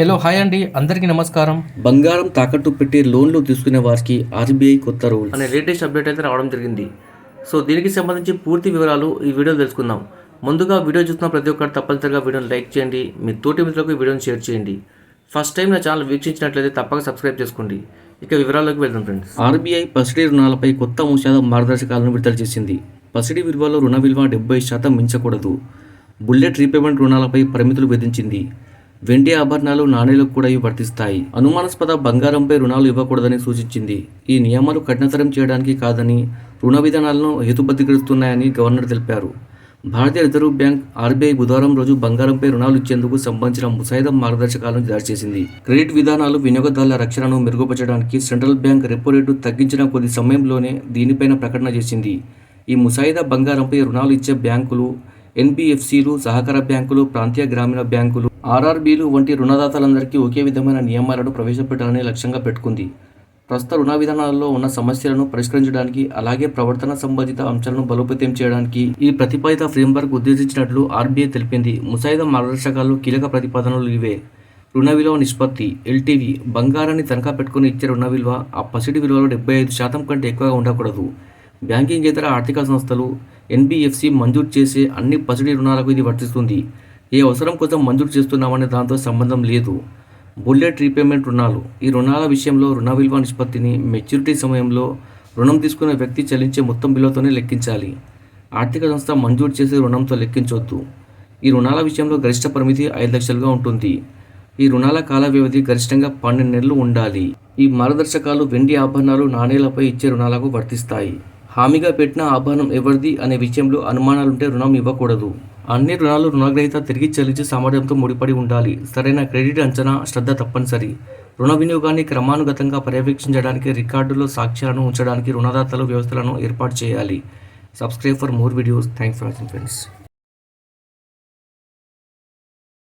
Hello hi అండి. అందరికీ నమస్కారం. బంగారం తాకట్టు పెట్టి లోన్లు తీసుకునే వారికి ఆర్బీఐ కొత్త రూల్ అనే లేటెస్ట్ అప్డేట్ అయితే రావడం జరిగింది. సో దీనికి సంబంధించి పూర్తి వివరాలు ఈ వీడియోలో తెలుసుకుందాం. ముందుగా వీడియో చూస్తున్న ప్రతి ఒక్కరు తప్పనిసరిగా వీడియోని లైక్ చేయండి. మీ తోటి మిత్రులకు ఈ వీడియోని షేర్ చేయండి. ఫస్ట్ టైం నా ఛానల్ వీక్షించినట్లయితే తప్పక సబ్స్క్రైబ్ చేసుకోండి. ఇక వివరాల్లోకి వెళ్దాం ఫ్రెండ్స్. ఆర్బీఐ పసిడి రుణాలపై కొత్త అంశాల మార్గదర్శకాలను విడుదల చేసింది. పసిడి విలువలో రుణ విలువ డెబ్బై శాతం మించకూడదు. బుల్లెట్ రీపేమెంట్ రుణాలపై పరిమితులు విధించింది. వెండి ఆభరణాలు నాణేలకు కూడా ఇవి వర్తిస్తాయి. అనుమానాస్పద బంగారంపై రుణాలు ఇవ్వకూడదని సూచించింది. ఈ నియమాలు కఠినతరం చేయడానికి కాదని రుణ విధానాలను హేతుబద్ధీకరిస్తున్నాయని గవర్నర్ తెలిపారు. భారతీయ రిజర్వ్ బ్యాంక్ ఆర్బీఐ బుధవారం రోజు బంగారంపై రుణాలు ఇచ్చేందుకు సంబంధించిన ముసాయిదా మార్గదర్శకాలను జారీ చేసింది. క్రెడిట్ విధానాలు వినియోగదారుల రక్షణను మెరుగుపరచడానికి సెంట్రల్ బ్యాంక్ రెపో రేటు తగ్గించిన కొద్ది సమయంలోనే దీనిపైన ప్రకటన చేసింది. ఈ ముసాయిదా బంగారంపై రుణాలు ఇచ్చే బ్యాంకులు ఎన్బిఎఫ్సిలు సహకార బ్యాంకులు ప్రాంతీయ గ్రామీణ బ్యాంకులు ఆర్ఆర్బీలు వంటి రుణదాతలందరికీ ఒకే విధమైన నియమాలను ప్రవేశపెట్టాలని లక్ష్యంగా పెట్టుకుంది. ప్రస్తుత రుణ విధానాల్లో ఉన్న సమస్యలను పరిష్కరించడానికి అలాగే ప్రవర్తన సంబంధిత అంశాలను బలోపేతం చేయడానికి ఈ ప్రతిపాదిత ఫ్రేమ్వర్క్ ఉద్దేశించినట్లు ఆర్బీఐ తెలిపింది. ముసాయిదా మార్గదర్శకాలు కీలక ప్రతిపాదనలు ఇవే. రుణ విలువ నిష్పత్తి ఎల్టీవీ బంగారాన్ని తనఖా పెట్టుకుని ఇచ్చే రుణ విలువ ఆ పసిడి విలువలో డెబ్బై ఐదు శాతం కంటే ఎక్కువగా ఉండకూడదు. బ్యాంకింగ్ ఇతర ఆర్థిక సంస్థలు ఎన్బిఎఫ్సి మంజూరు చేసే అన్ని పసిడి రుణాలకు ఇది వర్తిస్తుంది. ఏ అవసరం కోసం మంజూరు చేస్తున్నామనే దాంతో సంబంధం లేదు. బుల్లెట్ రీపేమెంట్ రుణాలు. ఈ రుణాల విషయంలో రుణ విలువ నిష్పత్తిని మెచ్యూరిటీ సమయంలో రుణం తీసుకున్న వ్యక్తి చెల్లించే మొత్తం విలువతోనే లెక్కించాలి. ఆర్థిక సంస్థ మంజూరు చేసే రుణంతో లెక్కించవద్దు ఈ రుణాల విషయంలో గరిష్ట పరిమితి ఐదు లక్షలుగా ఉంటుంది. ఈ రుణాల కాల వ్యవధి గరిష్టంగా పన్నెండు నెలలు ఉండాలి. ఈ మార్గదర్శకాలు వెండి ఆభరణాలు నాణేలపై ఇచ్చే రుణాలకు వర్తిస్తాయి. హామీగా పెట్టిన ఆభరణం ఎవరిది అనే విషయంలో అనుమానాలుంటే రుణం ఇవ్వకూడదు. అన్ని రుణాలు రుణగ్రహీత తిరిగి చెల్లించే సామర్థ్యంతో ముడిపడి ఉండాలి. సరైన క్రెడిట్ అంచనా శ్రద్ధ తప్పనిసరి. రుణ వినియోగాన్ని క్రమానుగతంగా పర్యవేక్షించడానికి రికార్డులో సాక్ష్యాలను ఉంచడానికి రుణదాతలు వ్యవస్థలను ఏర్పాటు చేయాలి. Subscribe for more videos thanks for watching friends